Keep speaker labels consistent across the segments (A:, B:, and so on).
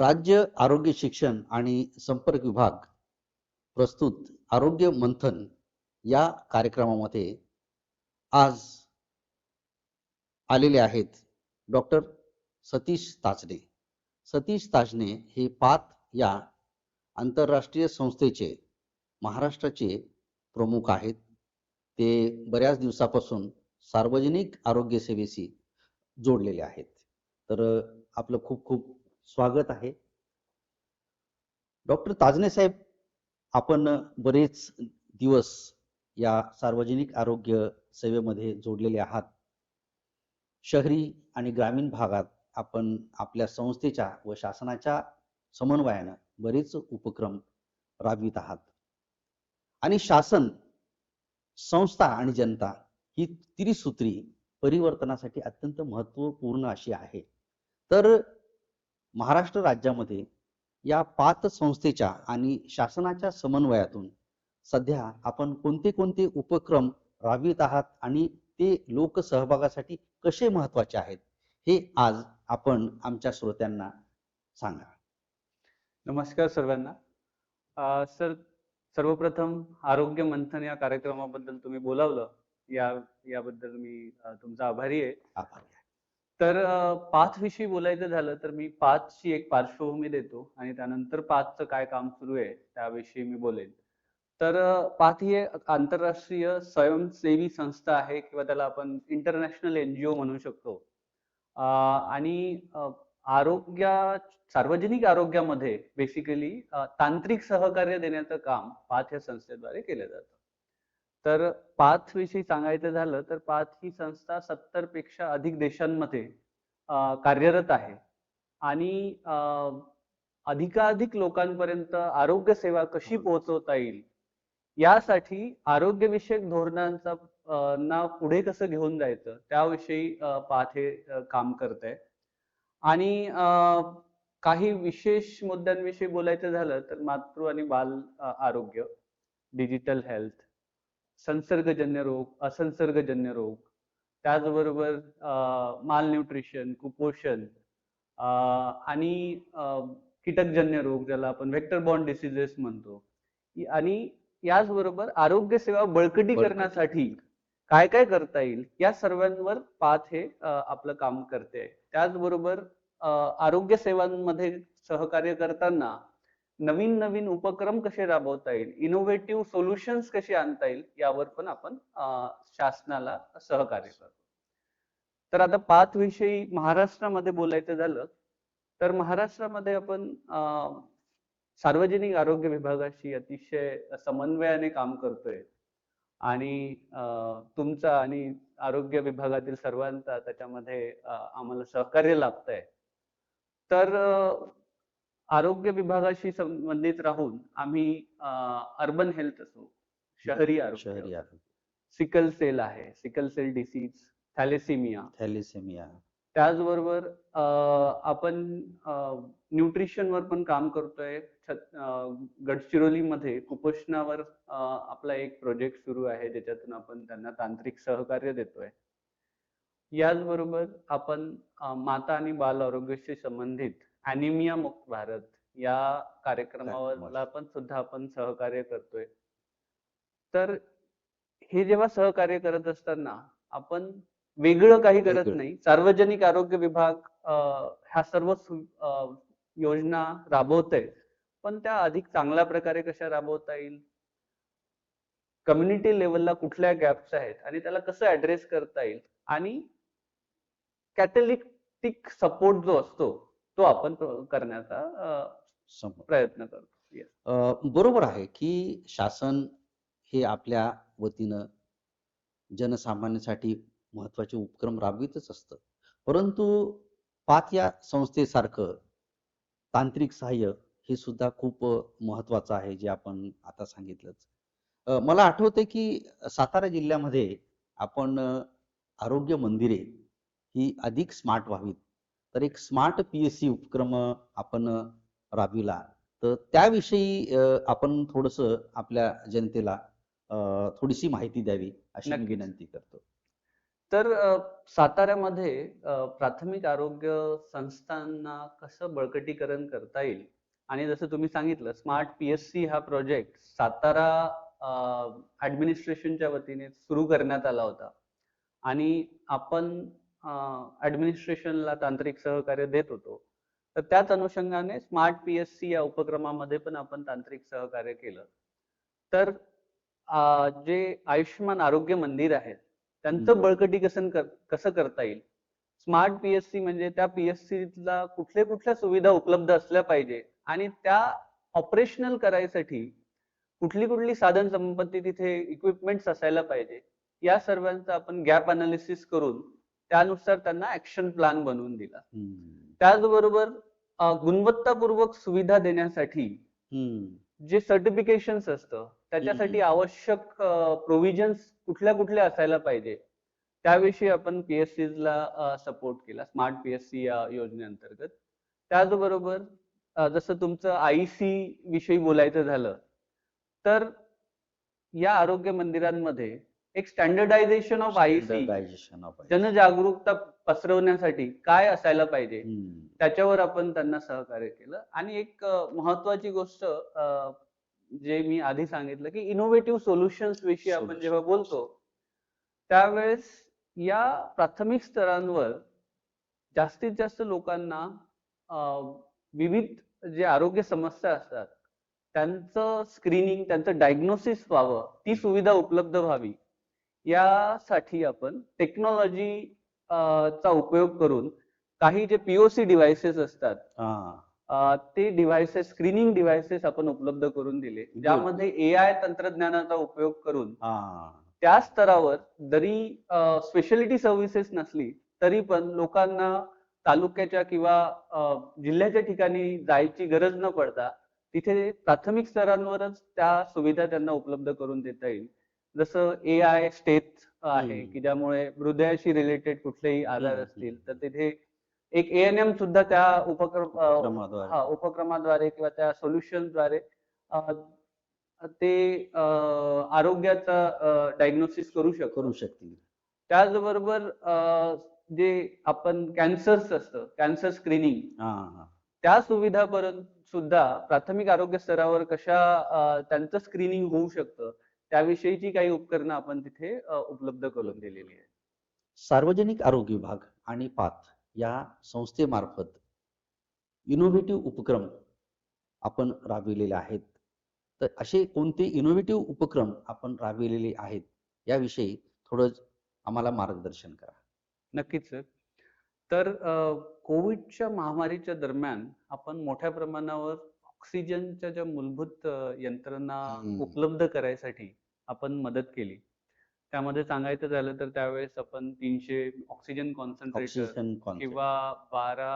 A: राज्य आरोग्य शिक्षण आणि संपर्क विभाग प्रस्तुत आरोग्य मंथन या कार्यक्रमामध्ये आज आलेले आहेत डॉक्टर सतीश ताजने सतीश ताजने हे पात या आंतरराष्ट्रीय संस्थेचे महाराष्ट्राचे प्रमुख आहेत. ते बऱ्याच दिवसापासून सार्वजनिक आरोग्य सेवेशी जोडलेले आहेत. तर आपलं खूप खूप स्वागत आहे. डॉक्टर ताजने साहेब आपण बरेच दिवस या सार्वजनिक आरोग्य सेवेमध्ये जोडलेले आहात. शहरी आणि ग्रामीण भागात आपण आपल्या संस्थेच्या व शासनाच्या समन्वयानं बरेच उपक्रम राबवित आहात. आणि शासन संस्था आणि जनता ही त्रिसूत्री परिवर्तनासाठी अत्यंत महत्त्वपूर्ण अशी आहे. तर महाराष्ट्र राज्यामध्ये या पाच संस्थेच्या आणि शासनाच्या समन्वयातून सध्या आपण कोणते कोणते उपक्रम राबवित आहात आणि ते लोकसहभागासाठी कसे महत्त्वाचे आहेत हे आज आपण आमच्या श्रोत्यांना सांगा
B: नमस्कार सर्वांना. सर सर्वप्रथम आरोग्य मंथन या कार्यक्रमाबद्दल तुम्ही बोलावलं या याबद्दल मी तुमचा आभारी आहे.
A: आभार
B: तर पाच विषयी बोलायचं झालं तर मी पाचची एक पार्श्वभूमी देतो आणि त्यानंतर पाचचं काय काम सुरू आहे त्याविषयी मी बोलेन. तर पाच पाथ ही आंतरराष्ट्रीय स्वयंसेवी संस्था आहे किंवा त्याला आपण इंटरनॅशनल एनजीओ म्हणू शकतो. आणि आरोग्य आरोग्या सार्वजनिक आरोग्यामध्ये बेसिकली तांत्रिक सहकार्य देण्याचं काम पाथ या संस्थेद्वारे केलं जातं. तर पाथ विषयी सांगायचं झालं तर पाथ ही संस्था सत्तरपेक्षा अधिक देशांमध्ये कार्यरत आहे. आणि अधिकाधिक लोकांपर्यंत आरोग्य सेवा कशी पोहोचवता येईल यासाठी आरोग्यविषयक धोरणांचा ना पुढे कसं घेऊन जायचं त्याविषयी पाथ हे काम करत आहे आणि काही विशेष मुद्द्यांविषयी बोलायचं झालं तर मातृ आणि बाल आरोग्य डिजिटल हेल्थ संसर्गजन्य रोग असंसर्गजन्य रोग त्याचबरोबर माल न्यूट्रिशन कुपोषण अ, आणि कीटकजन्य रोग ज्याला आपण व्हेक्टर बॉर्न डिसिजेस म्हणतो आणि याचबरोबर आरोग्य सेवा बळकटी
A: बळकटी.
B: करण्यासाठी काय काय करता येईल या सर्वांवर पाथ हे आपलं काम करते त्याचबरोबर आरोग्य सेवांमध्ये सहकार्य करताना नवीन नवीन उपक्रम कसे राबवता येईल? इनोव्हेटिव्ह सोल्युशन्स कसे आणता येईल? यावर पण आपण शासनाला सहकार्य करतो. तर आता पाच विषयी महाराष्ट्रामध्ये बोलायचं झालं तर महाराष्ट्रामध्ये आपण सार्वजनिक आरोग्य विभागाशी अतिशय समन्वयाने काम करतोय. आणि तुमचा आणि आरोग्य विभागातील सर्वांचा त्याच्यामध्ये आम्हाला सहकार्य लाभतंय. तर आरोग्य विभागाशी संबंधित राहून आम्ही अर्बन हेल्थ असो शहरी आरोग्य
A: शहरी आरोग्य.
B: सिकल सेल आहे sickle cell disease thalassemia.
A: Thalassemia.
B: त्याचबरोबर आपण न्यूट्रिशनवर पण काम करतोय. अ, गडचिरोलीमध्ये कुपोषणावर आपला एक प्रोजेक्ट सुरू आहे ज्याच्यातून आपण त्यांना तांत्रिक सहकार्य देतोय. याचबरोबर आपण माता आणि बाल आरोग्याशी संबंधित अॅनिमिया मुक्त भारत या कार्यक्रमाला पण सुद्धा आपण सहकार्य करतोय. तर हे जेव्हा सहकार्य करत असताना आपण वेगळं काही करत. नाही. सार्वजनिक आरोग्य विभाग ह्या सर्व योजना राबवतंय. पण त्या अधिक चांगल्या प्रकारे कशा राबवता येईल? कम्युनिटी लेवलला कुठल्या गॅप्स आहेत आणि त्याला कसं ऍड्रेस करता येईल? आणि कॅटलिटिक सपोर्ट जो असतो तो आपण करण्याचा प्रयत्न करतो.
A: बरोबर आहे की शासन हे आपल्या वतीनं जनसामान्यांसाठी महत्त्वाचे उपक्रम राबवितच असतं. परंतु पाथ या संस्थेसारखं तांत्रिक सहाय्य हे सुद्धा खूप महत्वाचं आहे जे आपण आता सांगितलंच. मला आठवते की सातारा जिल्ह्यामध्ये आपण आरोग्य मंदिरे ही अधिक स्मार्ट व्हावीत. तर एक स्मार्ट पीएससी उपक्रम आपण राबविला. तर त्याविषयी आपण थोडस आपल्या जनतेला थोडीशी माहिती द्यावी अशी. विनंती करतो.
B: तर साताऱ्यामध्ये प्राथमिक आरोग्य संस्थांना कसं बळकटीकरण करता येईल? आणि जसं तुम्ही सांगितलं स्मार्ट पीएससी हा प्रोजेक्ट सातारा ऍडमिनिस्ट्रेशनच्या वतीने सुरू करण्यात आला होता. आणि आपण ऍडमिनिस्ट्रेशनला तांत्रिक सहकार्य देत होतो. तर त्याच अनुषंगाने स्मार्ट पीएससी या उपक्रमामध्ये पण आपण तांत्रिक सहकार्य केलं. तर जे आयुष्यमान आरोग्य मंदिर आहेत त्यांचं
A: हम्म.
B: बळकटीकरण कर- कसं करता येईल? स्मार्ट पीएससी म्हणजे त्या PSC ला कुठल्या कुठल्या सुविधा उपलब्ध असल्या पाहिजे आणि त्या ऑपरेशनल करायसाठी कुठली कुठली साधन संपत्ती तिथे इक्विपमेंट्स असायला पाहिजे या सर्वांचं आपण गॅप अनालिसिस करून त्यानुसार त्यांना ऍक्शन प्लॅन बनवून दिला. त्याचबरोबर गुणवत्तापूर्वक सुविधा देण्यासाठी. जे सर्टिफिकेशन्स असतं त्याच्यासाठी आवश्यक प्रोव्हिजन्स कुठल्या कुठल्या असायला पाहिजे त्याविषयी आपण PSCs ला सपोर्ट केला स्मार्ट पीएससी या योजनेअंतर्गत त्याचबरोबर जसं तुमचं आयसी विषयी बोलायचं झालं तर या आरोग्य मंदिरांमध्ये एक स्टँडर्डायझेशन ऑफ आयसी
A: it.
B: जनजागरूकता पसरवण्यासाठी काय असायला पाहिजे. त्याच्यावर आपण त्यांना सहकार्य केलं आणि एक महत्वाची गोष्ट जे मी आधी सांगितलं की इनोव्हेटिव्ह सोल्युशन्स विषयी आपण. जेव्हा बोलतो त्यावेळेस या प्राथमिक स्तरांवर जास्तीत जास्त लोकांना विविध जे आरोग्य समस्या असतात त्यांचं स्क्रीनिंग त्यांचं डायग्नोसिस व्हावं ती सुविधा उपलब्ध व्हावी यासाठी आपण टेक्नॉलॉजी चा उपयोग करून काही जे पीओसी डिव्हाइसेस असतात ते डिव्हाइसेस स्क्रीनिंग डिव्हाइसेस आपण उपलब्ध करून दिले. ज्यामध्ये ए आय तंत्रज्ञानाचा उपयोग करून. त्या स्तरावर जरी स्पेशालिटी सर्व्हिसेस नसली तरी पण लोकांना तालुक्याच्या किंवा जिल्ह्याच्या ठिकाणी जायची गरज न पडता तिथे प्राथमिक स्तरांवरच त्या सुविधा त्यांना उपलब्ध करून देता येईल. जसं ए आय स्टेट आहे. की ज्यामुळे हृदयाशी रिलेटेड कुठलेही आजार असतील. तर तिथे एक एएनएम सुद्धा त्या उपक्रम. हा उपक्रमाद्वारे किंवा त्या सोल्युशनद्वारे ते आरोग्याचा डायग्नोसिस करू शकतो
A: करू शकतील
B: त्याचबरोबर जे आपण कॅन्सर्स असतं कॅन्सर स्क्रीनिंग त्या सुविधापर्यंत सुद्धा प्राथमिक आरोग्य स्तरावर कशा त्यांचं स्क्रीनिंग होऊ शकतं त्याविषयीची काही उपकरणं आपण तिथे उपलब्ध करून दिलेली आहेत.
A: सार्वजनिक आरोग्य विभाग आणि पाथ या संस्थेमार्फत इनोव्हेटिव्ह उपक्रम आपण राबविलेले आहेत. तर असे कोणते इनोव्हेटिव्ह उपक्रम आपण राबविलेले आहेत याविषयी थोडं आम्हाला मार्गदर्शन करा.
B: नक्कीच सर. तर कोविडच्या महामारीच्या दरम्यान आपण मोठ्या प्रमाणावर ऑक्सिजनच्या ज्या मूलभूत यंत्रणा. उपलब्ध करायसाठी आपण मदत केली त्यामध्ये सांगायचं झालं तर त्यावेळेस आपण तीनशे ऑक्सिजन कॉन्सन्ट्रेटर
A: कॉन्सेप्ट
B: किंवा बारा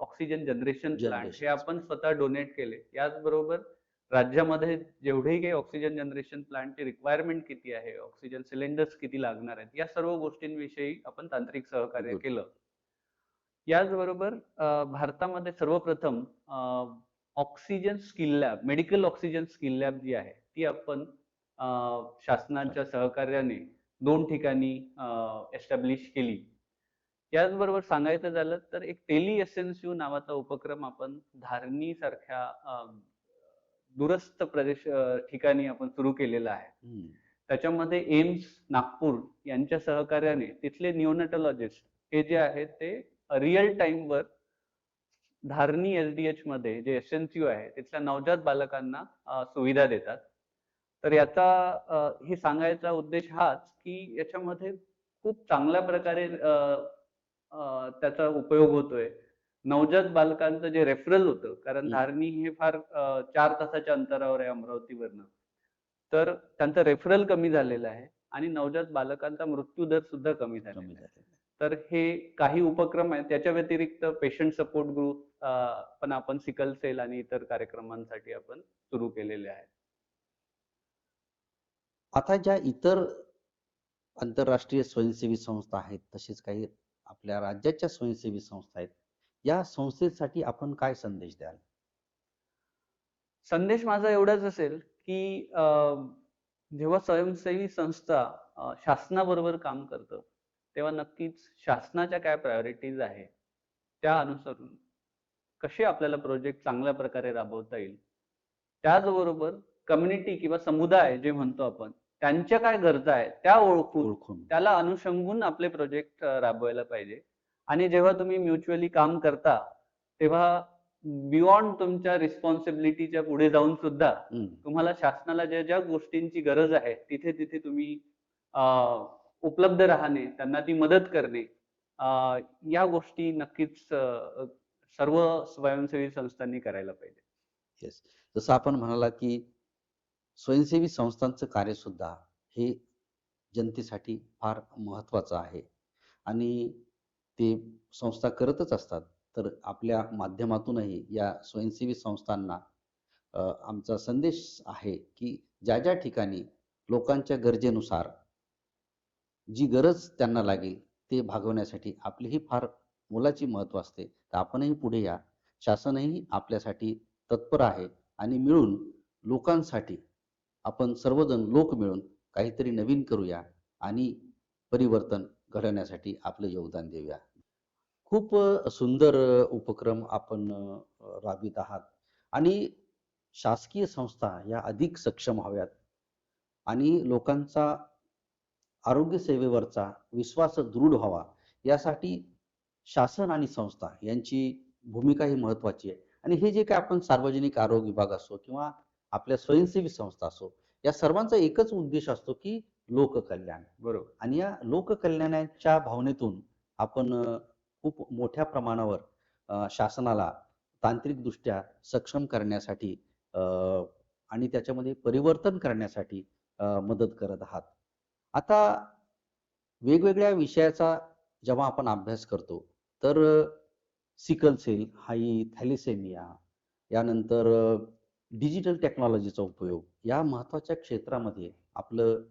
B: ऑक्सिजन जनरेशन प्लांट हे. आपण स्वतः डोनेट केले याचबरोबर राज्यामध्ये जेवढेही काही ऑक्सिजन जनरेशन प्लांटची रिक्वायरमेंट किती आहे ऑक्सिजन सिलेंडर्स किती लागणार आहेत या सर्व गोष्टींविषयी आपण तांत्रिक सहकार्य. केलं याचबरोबर भारतामध्ये सर्वप्रथम oxygen skill lab medical oxygen skill lab जी आहे ती आपण शासनाच्या सहकार्याने दोन ठिकाणी एस्टॅब्लिश केली. याचबरोबर सांगायचं झालं तर एक टेली एस एन यू नावाचा उपक्रम आपण धारणी सारख्या दूरस्थ प्रदेश ठिकाणी आपण सुरू केलेला आहे. त्याच्यामध्ये एम्स नागपूर यांच्या सहकार्याने तिथले न्यूनटॉलॉजिस्ट हे जे आहेत ते रिअल टाइमवर धारणी एच मध्ये जे एस एन यू आहे तिथल्या नवजात बालकांना सुविधा देतात. तर याचा हे सांगायचा उद्देश हाच की याच्यामध्ये खूप चांगल्या प्रकारे त्याचा उपयोग होतोय. नवजात बालकांचं जे रेफरल होतं कारण. धारणी हे फार चार तासाच्या अंतरावर आहे अमरावतीवरनं. तर त्यांचं रेफरल कमी झालेलं आहे आणि नवजात बालकांचा मृत्यू दर सुद्धा कमी झालेला आहे. तर हे काही उपक्रम आहेत त्याच्या व्यतिरिक्त पेशंट सपोर्ट ग्रुप पण आपण सिकल सेल आणि इतर कार्यक्रमांसाठी आपण सुरू केलेले आहेत.
A: आता ज्या इतर आंतरराष्ट्रीय स्वयंसेवी संस्था आहेत तसेच काही आपल्या राज्याच्या स्वयंसेवी संस्था आहेत या संस्थेसाठी आपण काय संदेश द्याल?
B: संदेश माझा एवढाच असेल की अं, जेव्हा स्वयंसेवी संस्था शासनाबरोबर काम करतं तेव्हा नक्कीच शासनाच्या काय प्रायोरिटीज आहे त्या अनुसरून कसे आपल्याला प्रोजेक्ट चांगल्या प्रकारे राबवता येईल त्याचबरोबर कम्युनिटी किंवा समुदाय जे म्हणतो आपण त्यांच्या काय गरजा आहेत त्या ओळखून
A: ओळखून.
B: त्याला अनुषंगून आपले प्रोजेक्ट राबवायला पाहिजे. आणि जेव्हा तुम्ही म्युच्युअली काम करता तेव्हा बियॉन्ड तुमच्या रिस्पॉन्सिबिलिटीच्या पुढे जाऊन सुद्धा. तुम्हाला शासनाला ज्या ज्या गोष्टींची गरज आहे तिथे तिथे तुम्ही उपलब्ध राहणे त्यांना ती मदत करणे या गोष्टी नक्कीच सर्व स्वयंसेवी संस्थांनी करायला पाहिजे.
A: येस जसं आपण म्हणाला की स्वयंसेवी संस्थांचं कार्य सुद्धा हे जनतेसाठी फार महत्त्वाचं आहे. आणि ते संस्था करतच असतात. तर आपल्या माध्यमातूनही या स्वयंसेवी संस्थांना आमचा संदेश आहे की ज्या ज्या ठिकाणी लोकांच्या गरजेनुसार जी गरज त्यांना लागेल ते भागवण्यासाठी आपलीही फार मोलाची महत्त्व असते. तर आपणही पुढे या. शासनही आपल्यासाठी तत्पर आहे आणि मिळून लोकांसाठी आपण सर्वजण लोक मिळून काहीतरी नवीन करूया आणि परिवर्तन घडवण्यासाठी आपलं योगदान देऊया. खूप सुंदर उपक्रम आपण राबवित आहात आणि शासकीय संस्था या अधिक सक्षम व्हाव्यात आणि लोकांचा आरोग्य सेवेवरचा विश्वास दृढ व्हावा यासाठी शासन आणि संस्था यांची भूमिका ही महत्वाची आहे. आणि हे जे काय आपण सार्वजनिक आरोग्य विभाग असो किंवा आपल्या स्वयंसेवी संस्था असो या सर्वांचा एकच उद्देश असतो की लोककल्याण.
B: बरोबर.
A: आणि या लोककल्याणाच्या भावनेतून आपण खूप मोठ्या प्रमाणावर शासनाला तांत्रिकदृष्ट्या सक्षम करण्यासाठी आणि त्याच्यामध्ये परिवर्तन करण्यासाठी मदत करत आहात. आता वेगवेगळ्या विषयाचा जेव्हा आपण अभ्यास करतो तर सिकल सेल हाई थॅलिसेमिया यानंतर डिजिटल टेक्नॉलॉजीचा उपयोग या महत्त्वाच्या क्षेत्रामध्ये आपलं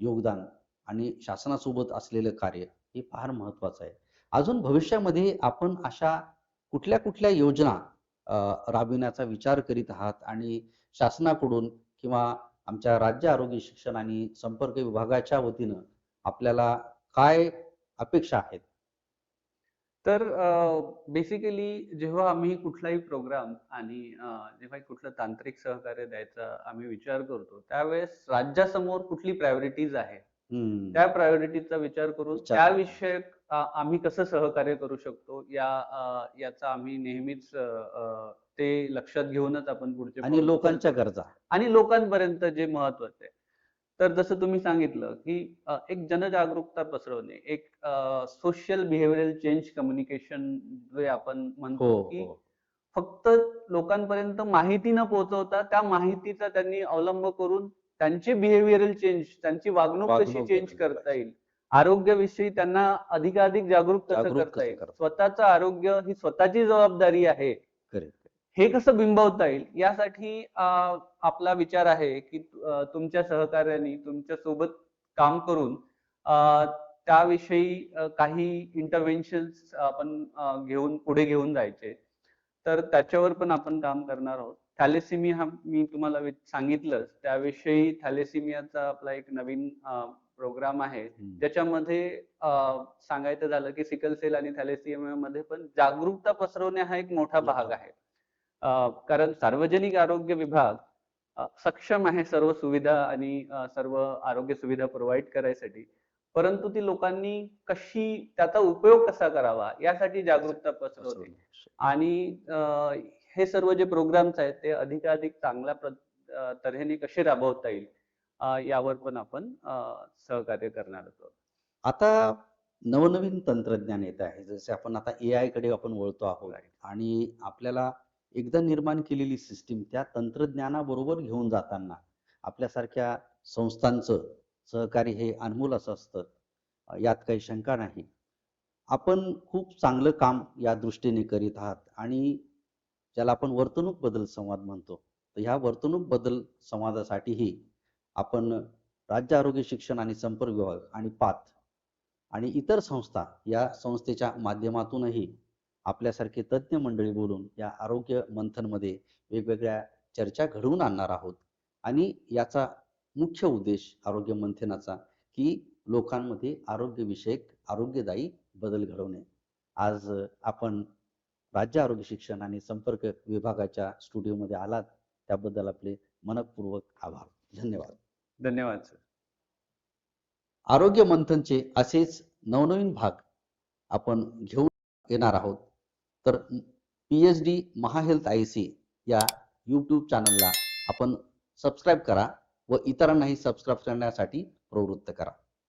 A: योगदान आणि शासनासोबत असलेलं कार्य हे फार महत्वाचं आहे. अजून भविष्यामध्ये आपण अशा कुठल्या कुठल्या योजना राबविण्याचा विचार करीत आहात आणि शासनाकडून किंवा आमच्या राज्य आरोग्य शिक्षण आणि संपर्क विभागाच्या वतीनं आपल्याला काय अपेक्षा आहेत?
B: तर बेसिकली जेव्हा आम्ही कुठलाही प्रोग्राम आणि जेव्हा कुठलं तांत्रिक सहकार्य द्यायचा आम्ही विचार करतो त्यावेळेस राज्यासमोर कुठली प्रायोरिटीज आहे. त्या प्रायोरिटीजचा विचार करून त्या. विषयक आम्ही कसं सहकार्य करू शकतो या याचा आम्ही नेहमीच ते लक्षात घेऊनच आपण पुढचे
A: आणि लोकांच्या. गरजा
B: आणि लोकांपर्यंत जे महत्वाचं आहे तर जसं तुम्ही सांगितलं की एक जनजागरूकता पसरवणे एक सोशल बिहेवियरल चेंज कम्युनिकेशन जे आपण
A: हो
B: म्हणतो की
A: हो.
B: फक्त लोकांपर्यंत माहिती न पोहोचवता त्या माहितीचा त्यांनी अवलंब करून त्यांचे बिहेवियरल चेंज त्यांची वागणूक कशी चेंज करता. येईल? आरोग्याविषयी त्यांना अधिकाधिक जागरूक कसं करता येईल. स्वतःचं आरोग्य ही स्वतःची जबाबदारी आहे. हे कसं बिंबवता येईल? यासाठी आपला विचार आहे की तुमच्या सहकार्याने तुमच्यासोबत काम करून त्याविषयी काही इंटरव्हेन्शन्स आपण घेऊन पुढे घेऊन जायचे. तर त्याच्यावर पण आपण काम करणार आहोत. थॅलेसिमिया हा मी तुम्हाला सांगितलंच त्याविषयी थॅलेसिमियाचा आपला एक नवीन प्रोग्राम आहे. ज्याच्यामध्ये सांगायचं झालं की सिकल सेल आणि थॅलेसिमिया मध्ये पण जागरूकता पसरवणे हा एक मोठा भाग आहे. कारण सार्वजनिक आरोग्य विभाग सक्षम आहे सर्व सुविधा आणि सर्व आरोग्य सुविधा प्रोव्हाइड करायसाठी. परंतु ती लोकांनी कशी त्याचा उपयोग कसा करावा यासाठी जागरूकता पसरवते. आणि हे सर्व जे प्रोग्राम्स आहेत ते अधिकाधिक चांगल्या तऱ्हेने कसे राबवता येईल यावर पण आपण सहकार्य करणार आहोत.
A: आता नवनवीन तंत्रज्ञान येत आहे. जसे आपण आता ए आयकडे आपण वळतो आहोत. आणि आपल्याला एकदा निर्माण केलेली सिस्टीम त्या तंत्रज्ञानाबरोबर घेऊन जाताना आपल्यासारख्या संस्थांचं सहकार्य हे अनमोल असं असतं. यात काही शंका नाही. आपण खूप चांगलं काम या दृष्टीने करीत आहात आणि ज्याला आपण वर्तणूक बदल संवाद म्हणतो तर ह्या वर्तणूक बदल संवादासाठीही आपण राज्य आरोग्य शिक्षण आणि संपर्क विभाग आणि पाथ आणि इतर संस्था या संस्थेच्या माध्यमातूनही आपल्यासारखे तज्ज्ञ मंडळी बोलून या आरोग्य मंथनमध्ये वेगवेगळ्या चर्चा घडवून आणणार आहोत. आणि याचा मुख्य उद्देश आरोग्य मंथनाचा की लोकांमध्ये आरोग्यविषयक आरोग्यदायी बदल घडवणे. आज आपण राज्य आरोग्य शिक्षण आणि संपर्क विभागाच्या स्टुडिओमध्ये आलात. त्याबद्दल आपले मनपूर्वक आभार. धन्यवाद.
B: धन्यवाद सर.
A: आरोग्य मंथनचे असेच नवनवीन भाग आपण घेऊन येणार आहोत. तर P H D Maha health I C या यूट्यूब चॅनलला आपण सबस्क्राईब करा व इतरांनाही सबस्क्राईब करण्यासाठी प्रवृत्त करा.